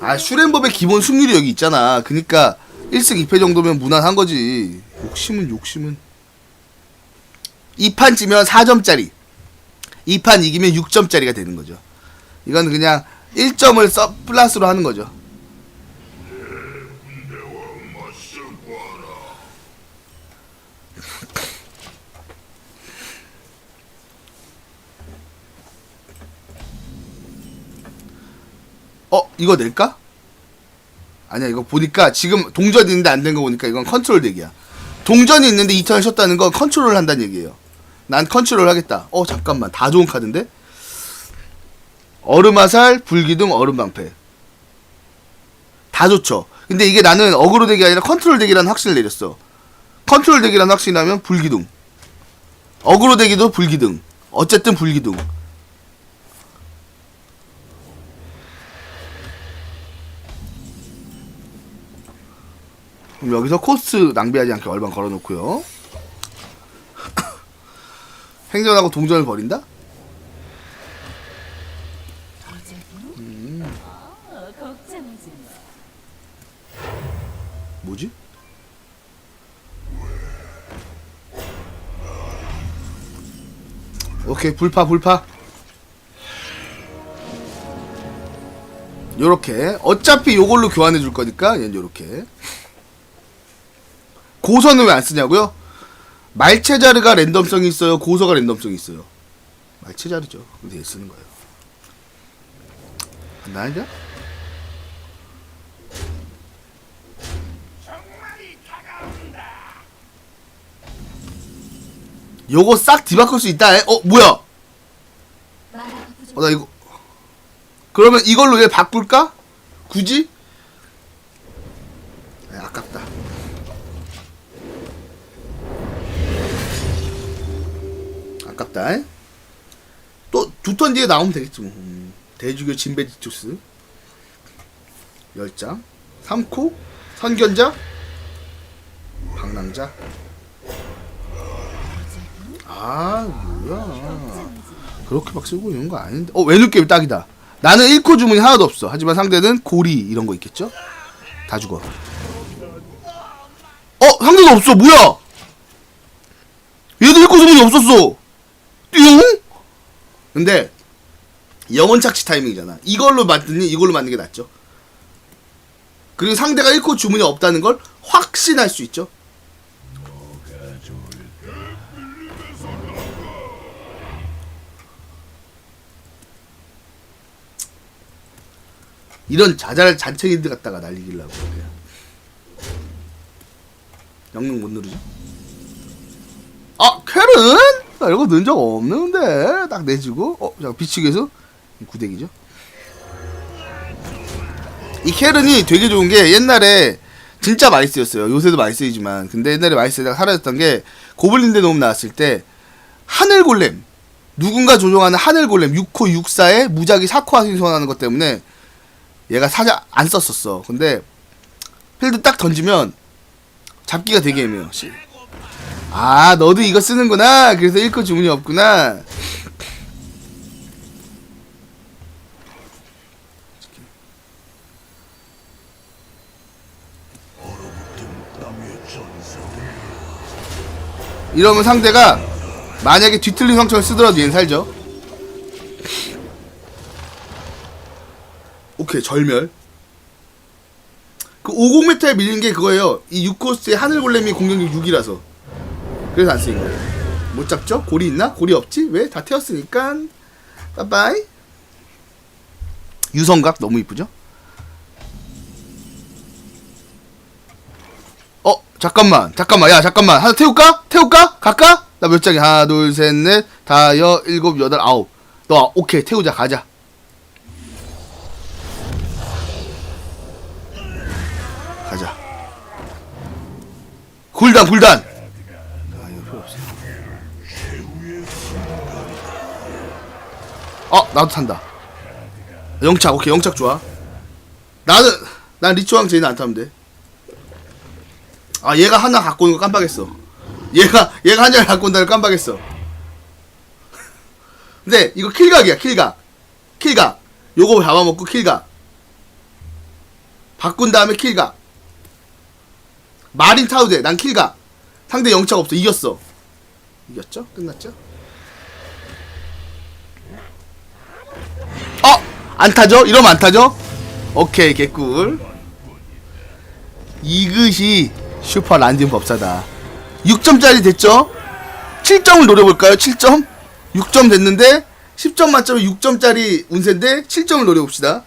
아 슈렌법의 기본 승률이 여기 있잖아. 그니까 1승 2패 정도면 무난한 거지. 욕심은 욕심은. 2판 지면 4점짜리. 2판 이기면 6점짜리가 되는 거죠. 이건 그냥 1점을 써 플러스로 하는 거죠 어 이거 낼까? 아니야 이거 보니까 지금 동전이 있는데 안 된 거 보니까 이건 컨트롤 덱이야. 동전이 있는데 2턴을 쉬었다는 건 컨트롤을 한다는 얘기예요. 난 컨트롤 하겠다. 어 잠깐만. 다 좋은 카드인데? 얼음화살 불기둥 얼음방패. 다 좋죠. 근데 이게 나는 어그로 덱이 아니라 컨트롤 덱이라는 확신을 내렸어. 컨트롤 덱이라는 확신이 나면 불기둥. 어그로 덱이도 불기둥. 어쨌든 불기둥 그럼 여기서 코스 낭비하지 않게 얼방 걸어놓고요. 행전하고 동전을 버린다? 마. 뭐지? 오케이 불파 불파 요렇게 어차피 요걸로 교환해 줄 거니까 얘는 요렇게 고서는 왜 안 쓰냐고요? 말체자르가 랜덤성이 있어요 고서가 랜덤성이 있어요 말체자르죠 근데 얘 쓰는 거예요 나이냐? 요거 싹 뒤바꿀 수 있다. 에? 어 뭐야? 어 나 이거 그러면 이걸로 얘 바꿀까? 굳이? 아깝다. 또 두 턴 뒤에 나오면 되겠지 뭐. 음, 대주교 진베디투스. 열장 3코. 선견자. 방랑자. 아 뭐야. 그렇게 막 쓰고 있는 거 아닌데. 어 외눈 게임 딱이다. 나는 1코 주문이 하나도 없어. 하지만 상대는 고리 이런 거 있겠죠? 다 죽어. 어 상대도 없어. 뭐야? 얘도 1코 주문이 없었어 근데 영원 착취 타이밍이잖아 이걸로 만드니 이걸로 만드는 게 낫죠 그리고 상대가 1코 주문이 없다는 걸 확신할 수 있죠 이런 자잘 잔챙이들 갖다가 날리길라고 그래요. 영능 못 누르죠? 아 캐른? 나 이거 넣은 적 없는데 딱 내주고 어 잠깐 비치기에서 구덱이죠. 이 캐른이 되게 좋은 게 옛날에 진짜 많이 쓰였어요. 요새도 많이 쓰이지만 근데 옛날에 많이 쓰다가 사라졌던 게 고블린대 놈 나왔을 때 하늘 골렘 누군가 조종하는 하늘 골렘 6코 6사에 무작위 4코 생성하는 것 때문에 얘가 사자 안 썼었어. 근데 필드 딱 던지면 잡기가 되게 애매해요. 씨. 아 너도 이거 쓰는구나. 그래서 1코 주문이 없구나. 이러면 상대가 만약에 뒤틀린 상처를 쓰더라도 얘는 살죠. 오케이 절멸 그 50m에 밀린 게 그거예요 이 6코스의 하늘골렘이 공격력 6이라서 그래서 안 쓰인 거예요 못 잡죠? 골이 있나? 골이 없지? 왜? 다 태웠으니까 빠빠이 유성각 너무 이쁘죠? 어 잠깐만 잠깐만 야 잠깐만 하나 태울까? 태울까? 갈까? 나 몇 장이 하나 둘 셋 넷 다 여 일곱 여덟 아홉 너 오케이 태우자 가자 가자. 굴단 굴단. 어 나도 탄다. 영착 오케이 영착 좋아. 나는 난 리초왕 제인 안 타면 돼. 아 얘가 하나 갖고 오는 거 깜빡했어. 얘가 얘가 한 장을 갖고 온다는 걸 깜빡했어. 근데 이거 킬각이야 킬각. 킬각. 요거 잡아먹고 킬각 바꾼 다음에 킬각 마린 타우데 난 킬각 상대 영차가 없어 이겼어 이겼죠? 끝났죠? 어! 안 타죠? 이러면 안 타죠? 오케이 개꿀 이것이 슈퍼 란딘 법사다 6점짜리 됐죠? 7점을 노려볼까요? 7점? 6점 됐는데 10점 만점에 6점짜리 운세인데 7점을 노려봅시다